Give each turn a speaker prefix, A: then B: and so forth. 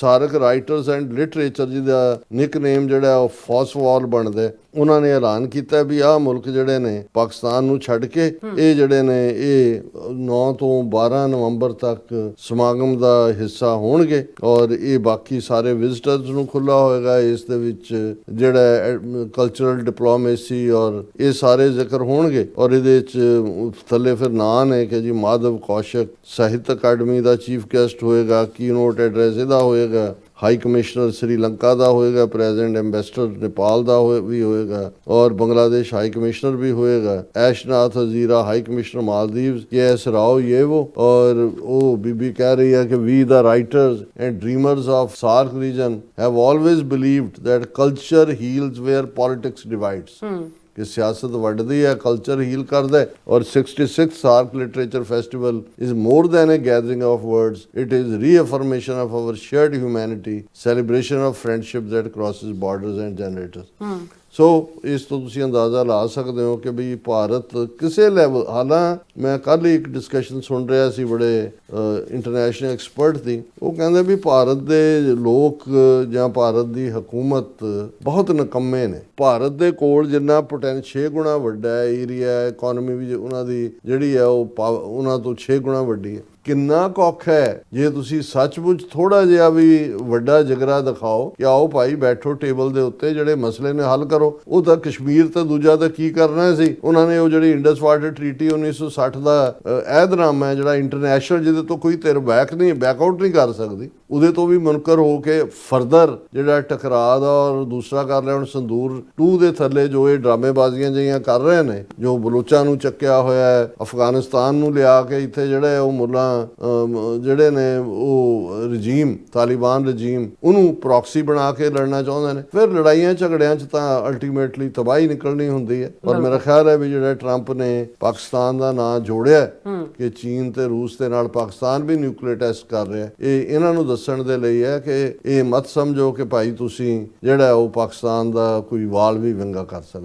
A: Shark writers and literature ਜਿਹਦਾ nickname ਜਿਹੜਾ ਉਹ ਫਾਸਵਾਲ ਬਣਦਾ। ਉਹਨਾਂ ਨੇ ਐਲਾਨ ਕੀਤਾ ਵੀ ਆਹ ਮੁਲਕ ਜਿਹੜੇ ਨੇ ਪਾਕਿਸਤਾਨ ਨੂੰ ਛੱਡ ਕੇ ਇਹ ਜਿਹੜੇ ਨੇ ਇਹ 9 ਤੋਂ 12 ਨਵੰਬਰ ਤੱਕ ਸਮਾਗਮ ਦਾ ਹਿੱਸਾ ਹੋਣਗੇ ਔਰ ਇਹ ਬਾਕੀ ਸਾਰੇ ਵਿਜ਼ਿਟਰਸ ਨੂੰ ਖੁੱਲਾ ਹੋਏਗਾ। ਇਸ ਦੇ ਵਿੱਚ ਜਿਹੜਾ ਕਲਚਰਲ ਡਿਪਲੋਮੇਸੀ ਔਰ ਇਹ ਸਾਰੇ ਜ਼ਿਕਰ ਹੋਣਗੇ ਔਰ ਇਹਦੇ ਵਿੱਚ ਥੱਲੇ ਫਿਰ ਨਾਂ ਨੇ ਕਿ ਜੀ ਮਾਧਵ ਕੌਸ਼ਕ ਸਾਹਿਤ ਅਕੈਡਮੀ ਦਾ ਚੀਫ ਗੈਸਟ ਹੋਏਗਾ ਕੀਨੋਟ ਐਡਰੈਸ ਇਹਦਾ ਹੋਏਗਾ। ਹੋਏਗਾ ਹਾਈ ਕਮਿਸ਼ਨਰ ਸ੍ਰੀਲੰਕਾ ਦਾ ਹੋਏਗਾ ਪ੍ਰੈਜ਼ੀਡੈਂਟ ਐਮਬੈਸਡਰ ਨੇਪਾਲ ਦਾ ਵੀ ਹੋਏਗਾ, ਔਰ ਬੰਗਲਾਦੇਸ਼ ਹਾਈ ਕਮਿਸ਼ਨਰ ਵੀ ਹੋਏਗਾ Aishath Azira high commissioner Maldives yes Rao ਇਹ ਉਹ ਔਰ ਉਹ ਬੀਬੀ ਕਹਿ ਰਹੀ ਹੈ ਕਿ we the writers and dreamers of SAARC region have always believed that culture heals where politics divides ਕਿ ਸਿਆਸਤ ਵੱਢਦੀ ਹੈ ਕਲਚਰ ਹੀਲ ਕਰਦਾ ਹੈ ਔਰ 66 SAARC literature festival is more than a gathering of words it is reaffirmation of our shared humanity celebration of friendship that crosses borders and generators hmm. So ਇਸ ਤੋਂ ਤੁਸੀਂ ਅੰਦਾਜ਼ਾ ਲਾ ਸਕਦੇ ਹੋ ਕਿ ਵੀ ਭਾਰਤ ਕਿਸੇ ਲੈਵਲ ਹਾਲਾਂ ਮੈਂ ਕੱਲ ਹੀ ਇੱਕ ਡਿਸਕਸ਼ਨ ਸੁਣ ਰਿਹਾ ਸੀ ਬੜੇ ਇੰਟਰਨੈਸ਼ਨਲ ਐਕਸਪਰਟ ਦੀ। ਉਹ ਕਹਿੰਦੇ ਵੀ ਭਾਰਤ ਦੇ ਲੋਕ ਜਾਂ ਭਾਰਤ ਦੀ ਹਕੂਮਤ ਬਹੁਤ ਨਕੰਮੇ ਨੇ। ਭਾਰਤ ਦੇ ਕੋਲ ਜਿੰਨਾ ਪੋਟੈਂਸ਼ੀਅਲ 6 ਗੁਣਾ ਵੱਡਾ ਹੈ ਏਰੀਆ ਇਕਨੋਮੀ ਵੀ ਉਹਨਾਂ ਦੀ ਜਿਹੜੀ ਹੈ ਉਹ ਪਾ- ਉਹਨਾਂ ਤੋਂ 6 ਗੁਣਾ ਵੱਡੀ ਹੈ। ਕਿੰਨਾ ਕੁ ਔਖਾ ਹੈ? ਜੇ ਤੁਸੀਂ ਸੱਚਮੁੱਚ ਥੋੜਾ ਜਿਹਾ ਵੀ ਵੱਡਾ ਜਗਰਾ ਦਿਖਾਓ ਕਿ ਆਓ ਭਾਈ ਬੈਠੋ ਟੇਬਲ ਦੇ ਉੱਤੇ ਜਿਹੜੇ ਮਸਲੇ ਨੇ ਹੱਲ ਕਰੋ। ਉਹ ਤਾਂ ਕਸ਼ਮੀਰ ਤੇ ਦੂਜਾ ਤਾਂ ਕੀ ਕਰਨਾ ਸੀ? ਉਹਨਾਂ ਨੇ ਉਹ ਜਿਹੜੀ ਇੰਡਸ ਵਾਟਰ ਟ੍ਰੀਟੀ 1960 ਦਾ ਅ, ਅਹਿਦਨਾਮਾ ਹੈ ਜਿਹੜਾ ਇੰਟਰਨੈਸ਼ਨਲ ਜਿਹਦੇ ਤੋਂ ਕੋਈ ਧਿਰ ਬੈਕ ਨਹੀਂ ਬੈਕ ਆਊਟ ਨਹੀਂ ਕਰ ਸਕਦੀ। ਉਹਦੇ ਤੋਂ ਵੀ ਮੁਨਕਰ ਹੋ ਕੇ ਫਰਦਰ ਜਿਹੜਾ ਟਕਰਾਅ ਦਾ ਔਰ ਦੂਸਰਾ ਕਰ ਲਿਆ ਹੁਣ ਸੰਦੂਰ 2 ਦੇ ਥੱਲੇ ਜੋ ਇਹ ਡਰਾਮੇਬਾਜ਼ੀਆਂ ਜਿਹੀਆਂ ਕਰ ਰਹੇ ਨੇ ਜੋ ਬਲੋਚਾਂ ਨੂੰ ਚੱਕਿਆ ਹੋਇਆ ਹੈ ਅਫਗਾਨਿਸਤਾਨ ਨੂੰ ਲਿਆ ਕੇ ਇੱਥੇ ਜਿਹੜੇ ਉਹ ਮੁੱਲਾ ਜਿਹੜੇ ਨੇ ਉਹ ਰਜੀਮ ਤਾਲਿਬਾਨ ਰਜੀਮ ਉਹਨੂੰ ਪ੍ਰੌਕਸੀ ਬਣਾ ਕੇ ਲੜਨਾ ਚਾਹੁੰਦੇ ਨੇ। ਫਿਰ ਲੜਾਈਆਂ ਝਗੜਿਆਂ 'ਚ ਤਾਂ ਅਲਟੀਮੇਟਲੀ ਤਬਾਹੀ ਨਿਕਲਣੀ ਹੁੰਦੀ ਹੈ। ਔਰ ਮੇਰਾ ਖਿਆਲ ਹੈ ਵੀ ਜਿਹੜਾ ਟਰੰਪ ਨੇ ਪਾਕਿਸਤਾਨ ਦਾ ਨਾਂ ਜੋੜਿਆ ਕਿ ਚੀਨ ਤੇ ਰੂਸ ਦੇ ਨਾਲ ਪਾਕਿਸਤਾਨ ਵੀ ਨਿਊਕਲੀਅਰ ਟੈਸਟ ਕਰ ਰਿਹਾ ਇਹ ਇਹਨਾਂ ਨੂੰ ਦੱਸਣ ਦੇ ਲਈ ਹੈ ਕਿ ਇਹ ਮਤ ਸਮਝੋ ਕਿ ਭਾਈ ਤੁਸੀਂ ਜਿਹੜਾ ਉਹ ਪਾਕਿਸਤਾਨ ਦਾ ਕੋਈ ਵਾਲ ਵੀ ਵਿੰਗਾ ਕਰ ਸਕਦੇ